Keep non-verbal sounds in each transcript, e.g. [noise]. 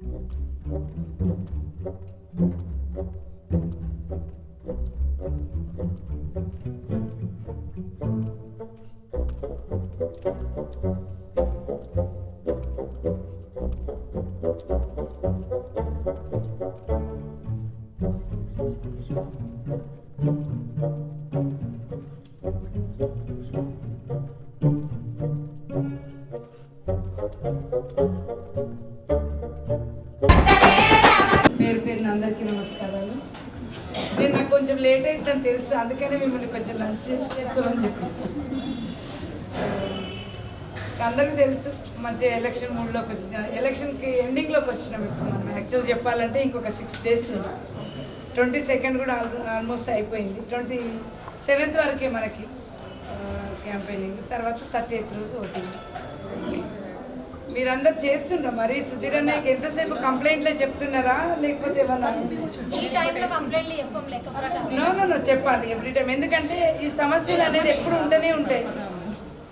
Thank you. అని తెలుసు. అందుకనే మిమ్మల్ని కొంచెం లంచ్ చేసి కూర్చోమని చెప్పి అందరికీ తెలుసు మంచి ఎలక్షన్ మూడ్లోకి వచ్చిన ఎలక్షన్కి ఎండింగ్లోకి వచ్చినాం ఇప్పుడు మనం. యాక్చువల్ చెప్పాలంటే ఇంకొక సిక్స్ డేస్ ట్వంటీ సెకండ్ కూడా ఆల్మోస్ట్ అయిపోయింది. ట్వంటీ సెవెంత్ వరకే మనకి క్యాంపెయినింగ్ తర్వాత థర్టీ ఎయిత్ రోజు ఓటింగ్. మీరందరు చేస్తుండ్రా మరి? సుధీర్ అన్నయ్యకి ఎంతసేపు కంప్లైంట్లే చెప్తున్నారా? లేకపోతే ఏమన్నా నో నో నో చెప్పాలి ఎవ్రీ టైం. ఎందుకంటే ఈ సమస్యలు అనేది ఎప్పుడు ఉంటూనే ఉంటాయి.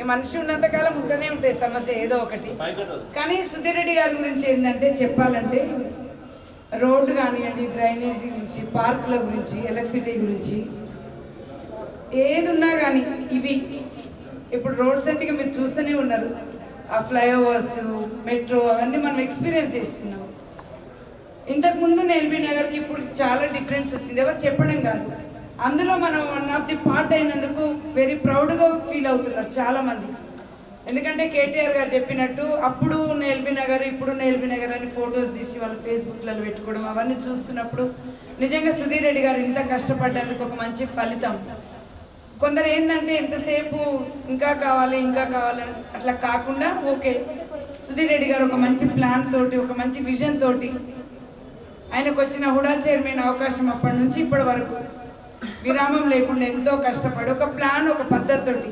ఈ మనిషి ఉన్నంతకాలం ఉంటూనే ఉంటాయి సమస్య ఏదో ఒకటి. కానీ సుధీర్ రెడ్డి గారి గురించి ఏంటంటే చెప్పాలంటే రోడ్డు కానివ్వండి డ్రైనేజీ గురించి పార్కుల గురించి ఎలక్ట్రిసిటీ గురించి ఏది ఉన్నా కానీ ఇవి. ఇప్పుడు రోడ్స్ అయితే మీరు చూస్తూనే ఉన్నారు. ఆ ఫ్లైఓవర్స్ మెట్రో అవన్నీ మనం ఎక్స్పీరియన్స్ చేస్తున్నాం. ఇంతకుముందు ఎల్బీ నగర్కి ఇప్పుడు చాలా డిఫరెన్స్ వచ్చింది. ఎవరు చెప్పడం కాదు. అందులో మనం వన్ ఆఫ్ ది పార్ట్ అయినందుకు వెరీ ప్రౌడ్గా ఫీల్ అవుతున్నారు చాలామంది. ఎందుకంటే కేటీఆర్ గారు చెప్పినట్టు అప్పుడు ఎల్బీ నగర్ ఇప్పుడు ఎల్బీ నగర్ అని ఫొటోస్ తీసి వాళ్ళు ఫేస్బుక్లలో పెట్టుకోవడం అవన్నీ చూస్తున్నప్పుడు నిజంగా సుధీర్ రెడ్డి గారు ఇంత కష్టపడ్డందుకు ఒక మంచి ఫలితం. కొందరు ఏంటంటే ఎంతసేపు ఇంకా కావాలి ఇంకా కావాలి అట్లా కాకుండా ఓకే. సుధీర్ రెడ్డి గారు ఒక మంచి ప్లాన్ తోటి ఒక మంచి విజన్ తోటి ఆయనకు వచ్చిన హుడా చైర్మన్ అవకాశం అప్పటి నుంచి ఇప్పటి వరకు. విరామం లేకుండా ఎంతో కష్టపడి ఒక ప్లాన్ ఒక పద్ధతితోటి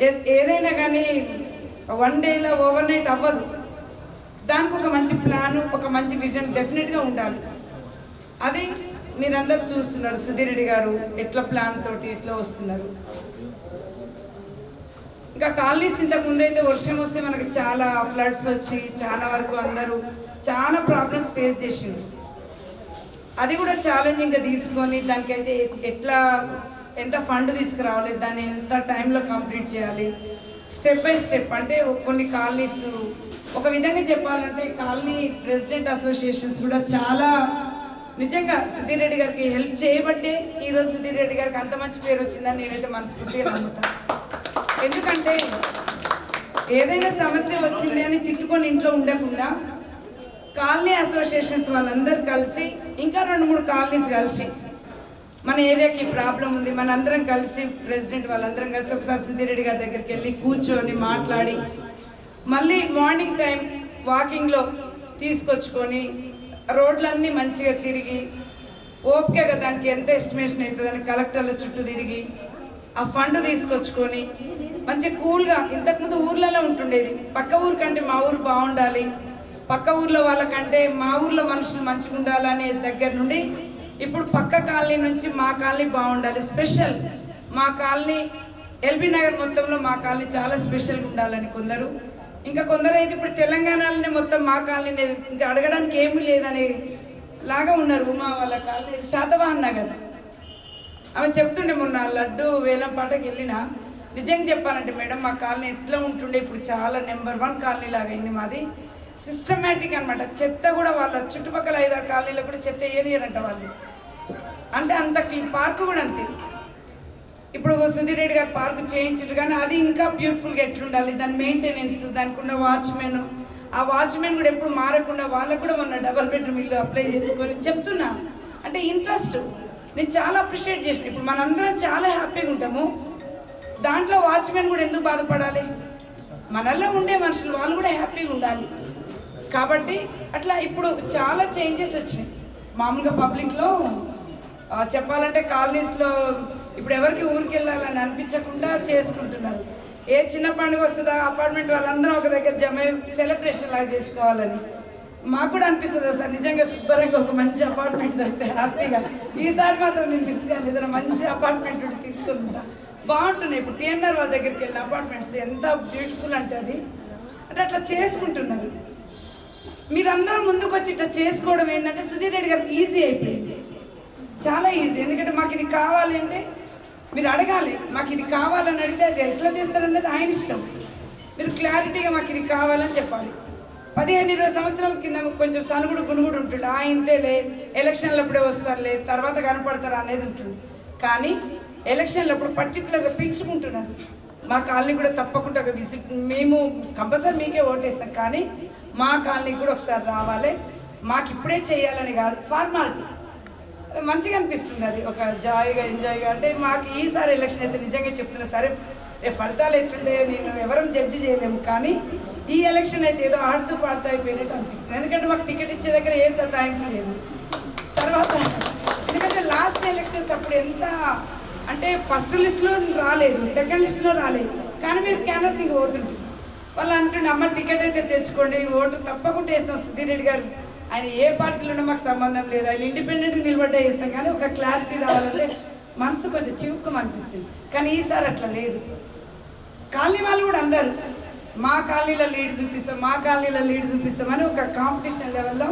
ఏ- ఏదైనా కానీ వన్ డేలో ఓవర్ నైట్ అవ్వదు. దానికి ఒక మంచి ప్లాన్ ఒక మంచి విజన్ డెఫినెట్గా ఉండాలి. అది మీరందరూ చూస్తున్నారు. సుధీర్ రెడ్డి గారు ఎట్లా ప్లాన్ తోటి ఎట్లా వస్తున్నారు? ఇంకా కాలనీస్ ఇంతకు ముందైతే వర్షం వస్తే మనకు చాలా ఫ్లడ్స్ వచ్చి చాలా వరకు అందరూ చాలా ప్రాబ్లమ్స్ ఫేస్ చేసింది అది కూడా ఛాలెంజింగ్గా తీసుకొని దానికైతే ఎట్లా ఎంత ఫండ్ తీసుకురావాలి దాన్ని ఎంత టైంలో కంప్లీట్ చేయాలి స్టెప్ బై స్టెప్ అంటే కొన్ని కాలనీస్ ఒక విధంగా చెప్పాలంటే కాలనీ ప్రెసిడెంట్ అసోసియేషన్స్ కూడా చాలా నిజంగా సుధీర్ రెడ్డి గారికి హెల్ప్ చేయబట్టే ఈరోజు సుధీర్ రెడ్డి గారికి అంత మంచి పేరు వచ్చిందని నేనైతే మనస్ఫూర్తిగా నమ్ముతాను ఎందుకంటే ఏదైనా సమస్య వచ్చింది అని తిట్టుకొని ఇంట్లో ఉండకుండా కాలనీ అసోసియేషన్స్ వాళ్ళందరూ కలిసి ఇంకా రెండు మూడు కాలనీస్ కలిసి మన ఏరియాకి ప్రాబ్లం ఉంది. మనందరం కలిసి ప్రెసిడెంట్ వాళ్ళందరం కలిసి ఒకసారి సుధీరెడ్డి గారి దగ్గరికి వెళ్ళి కూర్చొని మాట్లాడి మళ్ళీ మార్నింగ్ టైం వాకింగ్లో తీసుకొచ్చుకొని రోడ్లన్నీ మంచిగా తిరిగి ఓపికగా దానికి ఎంత ఎస్టిమేషన్ అవుతుందని కలెక్టర్ల చుట్టూ తిరిగి ఆ ఫండ్ తీసుకొచ్చుకొని మంచి కూల్గా ఇంతకుముందు ఊర్లలో ఉంటుండేది. పక్క ఊరు కంటే మా ఊరు బాగుండాలి పక్క ఊర్లో వాళ్ళకంటే మా ఊర్లో మనుషులు మంచిగా ఉండాలనే దగ్గర నుండి ఇప్పుడు పక్క కాలనీ నుంచి మా కాలనీ బాగుండాలి. స్పెషల్ మా కాలనీ ఎల్బీ నగర్ మొత్తంలో మా కాలనీ చాలా స్పెషల్గా ఉండాలని కొందరు. ఇంకా కొందరు అయితే ఇప్పుడు తెలంగాణలోనే మొత్తం మా కాలనీ ఇంకా అడగడానికి ఏమీ లేదని లాగా ఉన్నారు ఉమా వాళ్ళ కాలనీ శాతవాహన్ నగర్. ఆమె చెప్తుండే మొన్న లడ్డు వేలం పాటకి వెళ్ళిన. నిజంగా చెప్పాలంటే మేడం మా కాలనీ ఎట్లా ఉంటుండే? ఇప్పుడు చాలా నెంబర్ వన్ కాలనీ లాగా అయింది మాది. సిస్టమేటిక్ అనమాట చెత్త కూడా వాళ్ళ చుట్టుపక్కల ఐదారు కాలనీలో కూడా చెత్త ఏరియరంట వాళ్ళు. అంటే అంత క్లీన్ పార్క్ కూడా అంతే. ఇప్పుడు సుధీర్ రెడ్డి గారు పార్క్ చేయించారు కానీ అది ఇంకా బ్యూటిఫుల్గా ఎట్లుండాలి? దాని మెయింటెనెన్స్ దానికి ఉన్న వాచ్మెన్ ఆ వాచ్మెన్ కూడా ఎప్పుడు మారకుండా వాళ్ళకు కూడా మొన్న డబల్ బెడ్రూమ్ ఇల్లు అప్లై చేసుకొని చెప్తున్నా. అంటే ఇంట్రెస్ట్ నేను చాలా అప్రిషియేట్ చేసిన. ఇప్పుడు మనందరం చాలా హ్యాపీగా ఉంటాము. దాంట్లో వాచ్మెన్ కూడా ఎందుకు బాధపడాలి? మనలో ఉండే మనుషులు వాళ్ళు కూడా హ్యాపీగా ఉండాలి. కాబట్టి అట్లా ఇప్పుడు చాలా చేంజెస్ వచ్చినాయి. మామూలుగా పబ్లిక్లో చెప్పాలంటే కాలనీస్లో ఇప్పుడు ఎవరికి ఊరికి వెళ్ళాలని అనిపించకుండా చేసుకుంటున్నారు. ఏ చిన్న పండుగ వస్తుందా అపార్ట్మెంట్ వాళ్ళందరం ఒక దగ్గర జమ సెలబ్రేషన్ లాగా చేసుకోవాలని మాకు కూడా అనిపిస్తుంది సార్ నిజంగా శుభ్రంగా ఒక మంచి అపార్ట్మెంట్ దొరికితే హ్యాపీగా. ఈసారి మాత్రం నేను మిస్ కాదు ఏదైనా మంచి అపార్ట్మెంట్ ఒకటి తీసుకొని బాగుంటున్నాయి. ఇప్పుడు టీఎన్ఆర్ వాళ్ళ దగ్గరికి వెళ్ళిన అపార్ట్మెంట్స్ ఎంత బ్యూటిఫుల్ అంటే అది. అంటే అట్లా చేసుకుంటున్నారు. మీరందరూ ముందుకు వచ్చి ఇట్లా చేసుకోవడం ఏంటంటే సుధీర్ రెడ్డి గారికి ఈజీ అయిపోయింది. చాలా ఈజీ ఎందుకంటే మాకు ఇది కావాలి అంటే మీరు అడగాలి. మాకు ఇది కావాలని అడిగితే అది ఎట్లా తీస్తారనేది ఆయన ఇష్టం. మీరు క్లారిటీగా మాకు ఇది కావాలని చెప్పాలి. పదిహేను ఇరవై సంవత్సరాల కింద కొంచెం సనుగుడు గునుగుడు ఉంటుండే. ఆ ఇంతేలే. ఎలక్షన్లు అప్పుడే వస్తారులే. తర్వాత కనపడతారు అనేది ఉంటుంది. కానీ ఎలక్షన్లు అప్పుడు పర్టికులర్గా పిలుచుకుంటున్నారు. మా కాలనీ కూడా తప్పకుండా ఒక విజిట్ మేము కంపల్సరీ మీకే ఓటేస్తాం కానీ మా కాలనీ కూడా ఒకసారి రావాలి. మాకు ఇప్పుడే చేయాలని కాదు ఫార్మాలిటీ మంచిగా అనిపిస్తుంది అది ఒక జాయిగా ఎంజాయ్గా అంటే మాకు ఈసారి ఎలక్షన్ అయితే నిజంగా చెప్తున్నా సరే రేపు ఫలితాలు ఎట్లుంటాయో నేను ఎవరం జడ్జి చేయలేము కానీ ఈ ఎలక్షన్ అయితే ఏదో ఆడుతూ పాడుతూ అయిపోయినట్టు అనిపిస్తుంది. ఎందుకంటే మాకు టికెట్ ఇచ్చే దగ్గర ఏ సతాయింపు లేదు. తర్వాత ఎందుకంటే లాస్ట్ ఎలక్షన్స్ అప్పుడు ఎంత అంటే ఫస్ట్ లిస్ట్లో రాలేదు సెకండ్ లిస్ట్లో రాలేదు. కానీ మీరు క్యాన్వసింగ్ పోతుండ్రు. వాళ్ళు అంటుండే అమ్మ టికెట్ అయితే తెచ్చుకోండి ఓటు తప్పకుండా వేస్తాం సుధీర్ రెడ్డి గారు. ఆయన ఏ పార్టీలో ఉన్నా మాకు సంబంధం లేదు. ఆయన ఇండిపెండెంట్గా నిలబడ్డా వేస్తాం కానీ ఒక క్లారిటీ రావాలంటే మనసు కొంచెం చివుక్కం అనిపిస్తుంది. కానీ ఈసారి అట్లా లేదు. కాలనీ వాళ్ళు కూడా అందరు మా కాలనీలో లీడ్ చూపిస్తాం మా కాలనీలో లీడ్ చూపిస్తామని ఒక కాంపిటీషన్ లెవెల్లో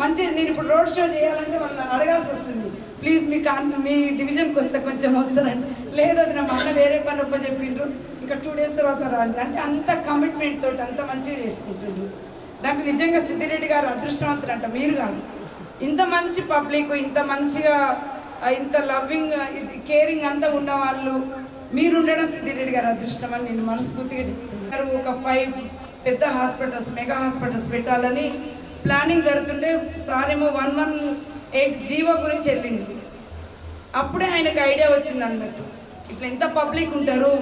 మంచి నేను ఇప్పుడు రోడ్ షో చేయాలంటే వాళ్ళని అడగాల్సి వస్తుంది. ప్లీజ్ మీ కాన్ మీ డివిజన్కి వస్తే కొంచెం వస్తారండి లేదు అది నా అన్న వేరే పని ఒప్ప చెప్పిండ్రు ఇంకా టూ డేస్ తర్వాత రాండి. అంటే అంత కమిట్మెంట్ తోటి అంత మంచిగా చేసుకుంటుండ్రు దానికి నిజంగా సిద్ధిరెడ్డి గారు అదృష్టవంతులు అంట మీరు కాదు. ఇంత మంచి పబ్లిక్ ఇంత మంచిగా ఇంత లవ్వింగ్ ఇది కేరింగ్ అంతా ఉన్న వాళ్ళు మీరు ఉండడం సిద్ధిరెడ్డి గారు అదృష్టం అని నేను మనస్ఫూర్తిగా చెప్తున్నాను. ఒక ఫైవ్ పెద్ద హాస్పిటల్స్ మెగా హాస్పిటల్స్ పెట్టాలని ప్లానింగ్ జరుగుతుంటే సారేమో వన్ వన్ ఏంటి జీవో గురించి వెళ్ళింది. అప్పుడే ఆయనకు ఐడియా వచ్చింది అన్నట్టు. ఇట్లా ఎంత పబ్లిక్ ఉంటారు.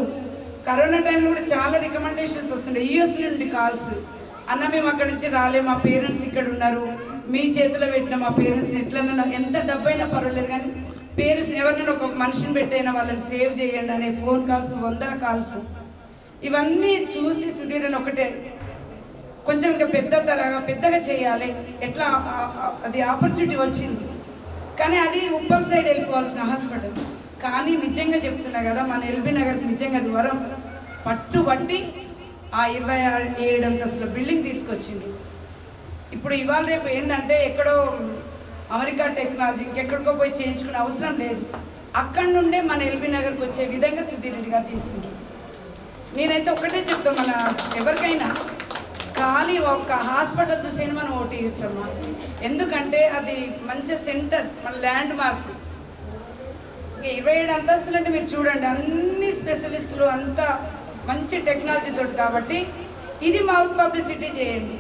కరోనా టైంలో కూడా చాలా రికమెండేషన్స్ వస్తుండే. యూఎస్ నుండి కాల్స్. అన్న మేము అక్కడి నుంచి రాలే మా పేరెంట్స్ ఇక్కడ ఉన్నారు. మీ చేతిలో పెట్టిన మా పేరెంట్స్ ఎట్లన్నా ఎంత డబ్బైనా పర్వాలేదు కానీ పేరెంట్స్ ఎవరినైనా ఒక మనిషిని పెట్టైనా వాళ్ళని సేవ్ చేయండి అనే ఫోన్ కాల్స్ వందల కాల్స్. ఇవన్నీ చూసి సుధీరన్ ఒకటే కొంచెం ఇంకా పెద్ద తరగా పెద్దగా చేయాలి. ఎట్లా అది ఆపర్చునిటీ వచ్చింది. కానీ అది ఉప్పల్ సైడ్ వెళ్ళిపోవాల్సిన హాస్పిటల్ కానీ నిజంగా చెప్తున్నా కదా మన ఎల్బీ నగర్కి నిజంగా అది వరం. పట్టుబట్టి ఆ ఇరవై ఆరు- ఏడు అంతస్తుల బిల్డింగ్ తీసుకొచ్చింది. ఇప్పుడు ఇవాళ రేపు ఏంటంటే ఎక్కడో అమెరికా టెక్నాలజీ ఇంకెక్కడికో పోయి చేయించుకునే అవసరం లేదు. అక్కడి నుండే మన ఎల్బీ నగర్కి వచ్చే విధంగా సుధీర్ రెడ్డి గారు చేసిండ్రు నేనైతే ఒక్కటే చెప్తా మన ఎవరికైనా ఖాళీ ఒక్క హాస్పిటల్ చూసేది మనం ఓటు ఇచ్చమ్మా ఎందుకంటే అది మంచి సెంటర్ మన ల్యాండ్ మార్క్ ఇంకా ఇరవై ఏడు అంతస్తులు అంటే మీరు చూడండి అన్ని స్పెషలిస్టులు అంతా మంచి టెక్నాలజీ తోటి కాబట్టి ఇది మౌత్ పబ్లిసిటీ చేయండి.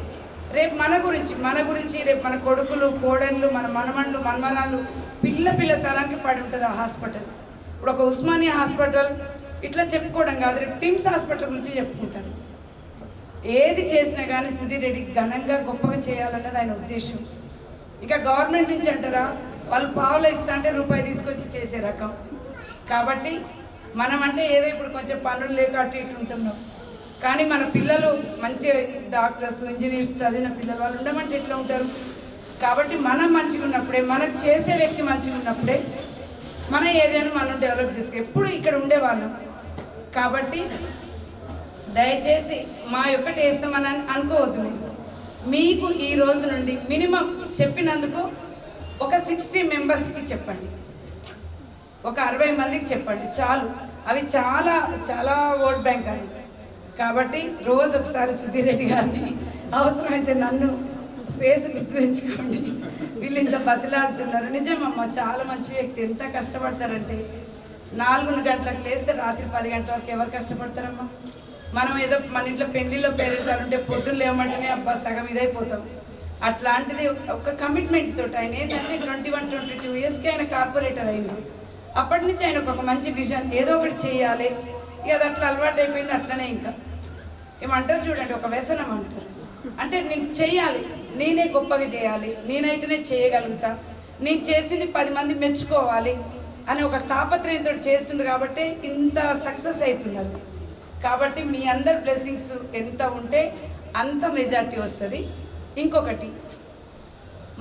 రేపు మన గురించి మన గురించి రేపు మన కొడుకులు కోడళ్ళు మన మనమండ్లు మనమనాలు పిల్ల పిల్ల తరానికి పడి ఉంటుంది ఆ హాస్పిటల్. ఇప్పుడు ఒక ఉస్మానియా హాస్పిటల్ ఇట్లా చెప్పుకోవడం కాదు రేపు టిమ్స్ హాస్పిటల్ గురించి చెప్పుకుంటారు. ఏది చేసినా కానీ సుధీర్ రెడ్డి ఘనంగా గొప్పగా చేయాలన్నది ఆయన ఉద్దేశం. ఇంకా గవర్నమెంట్ నుంచి అంటారా వాళ్ళు పావులు ఇస్తా అంటే రూపాయి తీసుకొచ్చి చేసే రకం. కాబట్టి మనం అంటే ఏదో ఇప్పుడు కొంచెం పనులు లేక అటు ఇటు ఉంటున్నాం. కానీ మన పిల్లలు మంచి డాక్టర్స్ ఇంజనీర్స్ చదివిన పిల్లలు వాళ్ళు ఉండమంటే ఎట్లా ఉంటారు? కాబట్టి మనం మంచిగా ఉన్నప్పుడే మనకు చేసే వ్యక్తి మంచిగా ఉన్నప్పుడే మన ఏరియాను మనం డెవలప్ చేసుకో ఎప్పుడు ఇక్కడ ఉండేవాళ్ళం కాబట్టి దయచేసి మా యొక్కటి వేస్తామని అనుకోవద్దు మీరు. మీకు ఈ రోజు నుండి మినిమం చెప్పినందుకు ఒక సిక్స్టీ మెంబర్స్కి చెప్పండి. ఒక అరవై మందికి చెప్పండి. చాలు. అవి చాలా చాలా ఓట్ బ్యాంక్ అది. కాబట్టి రోజు ఒకసారి సిద్ధిరెడ్డి గారిని అవసరమైతే నన్ను ఫేస్ గుర్తు తెచ్చుకోండి. వీళ్ళు ఇంత బతిలాడుతున్నారు. నిజమమ్మ చాలా మంచి వ్యక్తి. ఎంత కష్టపడతారంటే నాలుగు గంటలకు లేస్తే రాత్రి పది గంటల వరకు ఎవరు కష్టపడతారమ్మా? మనం ఏదో మన ఇంట్లో పెళ్ళిలో పెరుగుతారంటే పొద్దున్న లేవమంటేనే అబ్బా సగం ఇదైపోతాం. అట్లాంటిది ఒక కమిట్మెంట్ తోటి ఆయన ఏంటంటే ట్వంటీ వన్ ట్వంటీ టూ ఇయర్స్కి ఆయన కార్పొరేటర్ అయింది అప్పటి నుంచి ఆయనకు ఒక మంచి విజన్ ఏదో ఒకటి చేయాలి. ఇక అది అట్లా అలవాటు అయిపోయింది అట్లనే ఇంకా. ఏమంటారు చూడండి ఒక వ్యసనం అంటారు. అంటే నేను చేయాలి నేనే గొప్పగా చేయాలి నేనైతేనే చేయగలుగుతా నేను చేసింది పది మంది మెచ్చుకోవాలి అని ఒక తాపత్రయంతో చేస్తుండ్రు కాబట్టి ఇంత సక్సెస్ అవుతున్నారు కాబట్టి మీ అందరి బ్లెస్సింగ్స్ ఎంత ఉంటే అంత మెజార్టీ వస్తుంది. ఇంకొకటి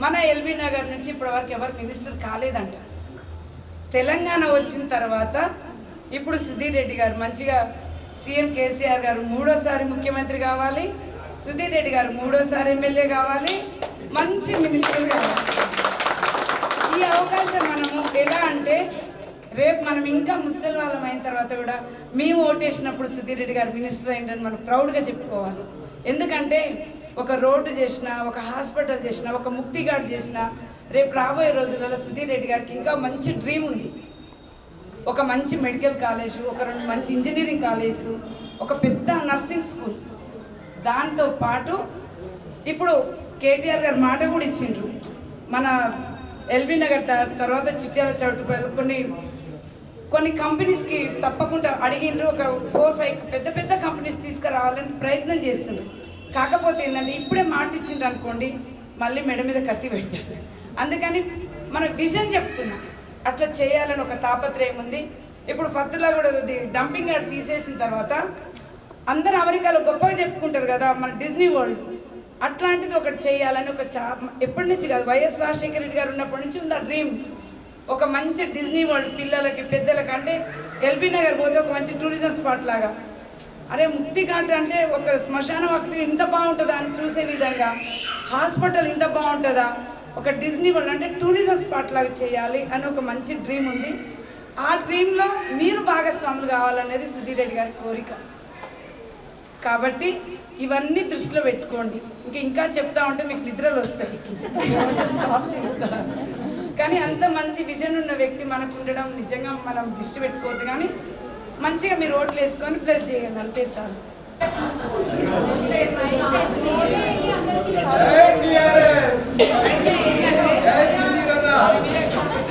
మన ఎల్బీ నగర్ నుంచి ఇప్పటివరకు ఎవరు మినిస్టర్ కాలేదంట. తెలంగాణ వచ్చిన తర్వాత ఇప్పుడు సుధీర్ రెడ్డి గారు మంచిగా సీఎం కేసీఆర్ గారు మూడోసారి ముఖ్యమంత్రి కావాలి సుధీర్ రెడ్డి గారు మూడోసారి ఎమ్మెల్యే కావాలి మంచి మినిస్టర్ కావాలి. ఈ అవకాశం మనము ఎలా అంటే రేపు మనం ఇంకా ముసలి వాళ్ళం అయిన తర్వాత కూడా మేము ఓటేసినప్పుడు సుధీర్ రెడ్డి గారు మినిస్టర్ అయిందని మనం ప్రౌడ్గా చెప్పుకోవాలి. ఎందుకంటే ఒక రోడ్డు చేసిన ఒక హాస్పిటల్ చేసిన ఒక ముక్తి గార్డ్ చేసిన రేపు రాబోయే రోజులలో సుధీర్ రెడ్డి గారికి ఇంకా మంచి డ్రీమ్ ఉంది. ఒక మంచి మెడికల్ కాలేజ్ ఒక రెండు మంచి ఇంజనీరింగ్ కాలేజు ఒక పెద్ద నర్సింగ్ స్కూల్. దాంతో పాటు ఇప్పుడు కేటీఆర్ గారు మాట కూడా ఇచ్చిండ్రు. మన ఎల్బీ నగర్ త- తర్వాత చిట్యాల చౌటుపల్లి కొన్ని కొన్ని కంపెనీస్కి తప్పకుండా అడిగిండ్రు. ఒక ఫోర్ ఫైవ్ పెద్ద పెద్ద కంపెనీస్ తీసుకురావాలని ప్రయత్నం చేస్తున్నారు. కాకపోతే ఏంటంటే ఇప్పుడే మాట ఇచ్చిండ్రు అనుకోండి మళ్ళీ మెడ మీద కత్తి పెడతారు. అందుకని మన విజన్ చెప్తున్నా. అట్లా చేయాలని ఒక తాపత్రయం ఉంది. ఇప్పుడు పత్తులా కూడా ఇది డంపింగ్ యార్డ్ తీసేసిన తర్వాత అందరూ అమెరికాలో గొప్పగా చెప్పుకుంటారు కదా మన డిజ్నీ వరల్డ్ అట్లాంటిది ఒకటి చేయాలని ఒక చా ఎప్పటి నుంచి కాదు వైఎస్ రాజశేఖర రెడ్డి గారు ఉన్నప్పటి నుంచి ఉంది ఆ డ్రీమ్ ఒక మంచి డిజ్నీ వరల్డ్ పిల్లలకి పెద్దలకి అంటే ఎల్బీ నగర్ పోతే ఒక మంచి టూరిజం స్పాట్ లాగా. అరే ముక్తి ఘాట్ అంటే ఒక శ్మశానం అక్కడ ఇంత బాగుంటుందా అని చూసే విధంగా హాస్పిటల్ ఇంత బాగుంటుందా ఒక డిజ్నీ వరల్డ్ అంటే టూరిజం స్పాట్ లాగా చేయాలి అని ఒక మంచి డ్రీమ్ ఉంది. ఆ డ్రీమ్లో మీరు భాగస్వాములు కావాలనేది సుధీర్ రెడ్డి గారి కోరిక. కాబట్టి ఇవన్నీ దృష్టిలో పెట్టుకోండి. ఇంకా ఇంకా చెప్తా ఉంటే మీకు నిద్రలు వస్తాయి. [laughs] స్టాప్ చేస్తాను కానీ అంత మంచి విజన్ ఉన్న వ్యక్తి మనకు ఉండడం నిజంగా మనం దృష్టి పెట్టుకోవద్దు కానీ మంచిగా మీరు ఓట్లు వేసుకొని ప్లస్ చేయండి అంతే చాలు.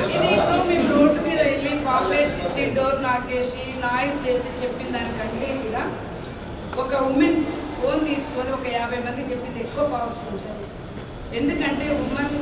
ఇది ఇప్పుడు మేము రోడ్డు మీద వెళ్ళి ఇచ్చి డోర్ నాక్ చేసి నాయిస్ చేసి చెప్పిన దానికంటే కూడా ఒక ఉమెన్ ఫోన్ తీసుకొని ఒక యాభై మంది చెప్పింది ఎక్కువ పవర్ఫుల్ ఉంటుంది. ఎందుకంటే ఉమెన్